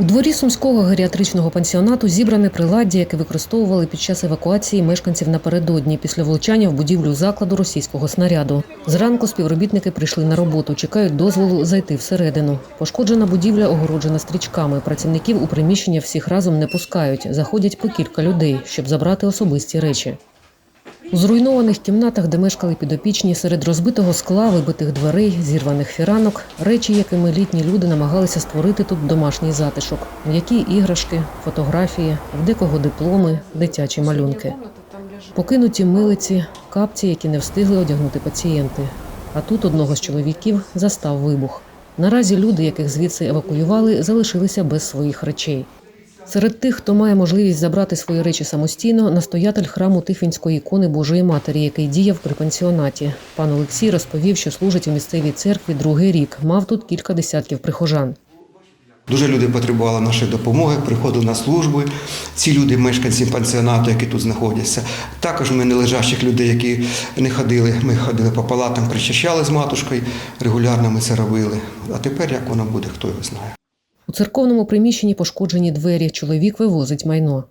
У дворі сумського геріатричного пансіонату зібране приладдя, яке використовували під час евакуації мешканців напередодні після влучання в будівлю закладу російського снаряду. Зранку співробітники прийшли на роботу, чекають дозволу зайти всередину. Пошкоджена будівля огороджена стрічками. Працівників у приміщення всіх разом не пускають. Заходять по кілька людей, щоб забрати особисті речі. У зруйнованих кімнатах, де мешкали підопічні, серед розбитого скла, вибитих дверей, зірваних фіранок, речі, якими літні люди намагалися створити тут домашній затишок, м'які іграшки, фотографії, в декого дипломи, дитячі малюнки. Покинуті милиці, капці, які не встигли одягнути пацієнти. А тут одного з чоловіків застав вибух. Наразі люди, яких звідси евакуювали, залишилися без своїх речей. Серед тих, хто має можливість забрати свої речі самостійно, настоятель храму Тихвінської ікони Божої Матері, який діяв при пансіонаті. Пан Олексій розповів, що служить у місцевій церкві другий рік. Мав тут кілька десятків прихожан. Дуже люди потребували нашої допомоги, приходили на служби. Ці люди, мешканці пансіонату, які тут знаходяться. Також ми нележачих людей, які не ходили. Ми ходили по палатам, причащали з матушкою. Регулярно ми це робили. А тепер як воно буде, хто його знає. У церковному приміщенні пошкоджені двері. Чоловік вивозить майно.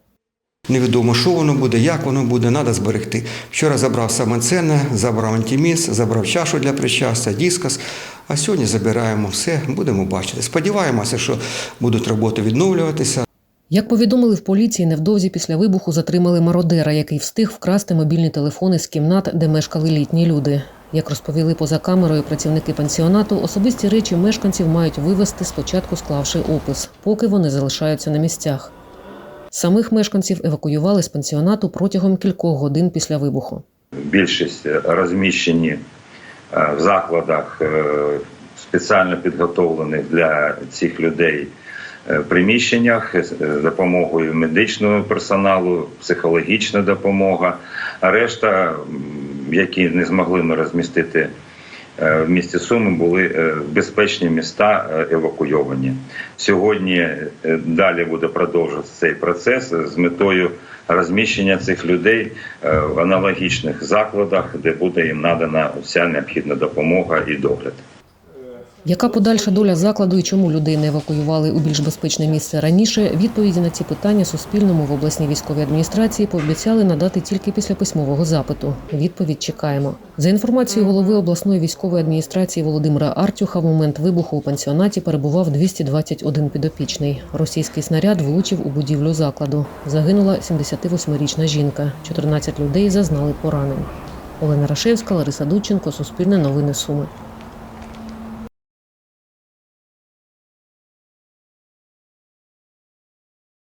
Невідомо, що воно буде, як воно буде, треба зберегти. Вчора забрав саме ценне, забрав антиміс, забрав чашу для причастя, дискос. А сьогодні забираємо все, будемо бачити. Сподіваємося, що будуть роботи відновлюватися. Як повідомили в поліції, невдовзі після вибуху затримали мародера, який встиг вкрасти мобільні телефони з кімнат, де мешкали літні люди. Як розповіли поза камерою працівники пансіонату, особисті речі мешканців мають вивезти, спочатку склавши опис, поки вони залишаються на місцях. Самих мешканців евакуювали з пансіонату протягом кількох годин після вибуху. Більшість розміщені е, в закладах е, спеціально підготовлених для цих людей е, приміщеннях з допомогою медичного персоналу, психологічна допомога. А решта, які не змогли ми розмістити е, в місті Суми, були е, безпечні міста е, евакуйовані. Сьогодні далі буде продовжуватися цей процес з метою розміщення цих людей в аналогічних закладах, де буде їм надана вся необхідна допомога і догляд. Яка подальша доля закладу і чому людей не евакуювали у більш безпечне місце раніше? Відповіді на ці питання Суспільному в обласній військовій адміністрації пообіцяли надати тільки після письмового запиту. Відповідь чекаємо. За інформацією голови обласної військової адміністрації Володимира Артюха, в момент вибуху у пансіонаті перебував 221 підопічний. Російський снаряд влучив у будівлю закладу. Загинула 78-річна жінка. 14 людей зазнали поранень. Олена Рашевська, Лариса Дудченко, Суспільне новини Суми.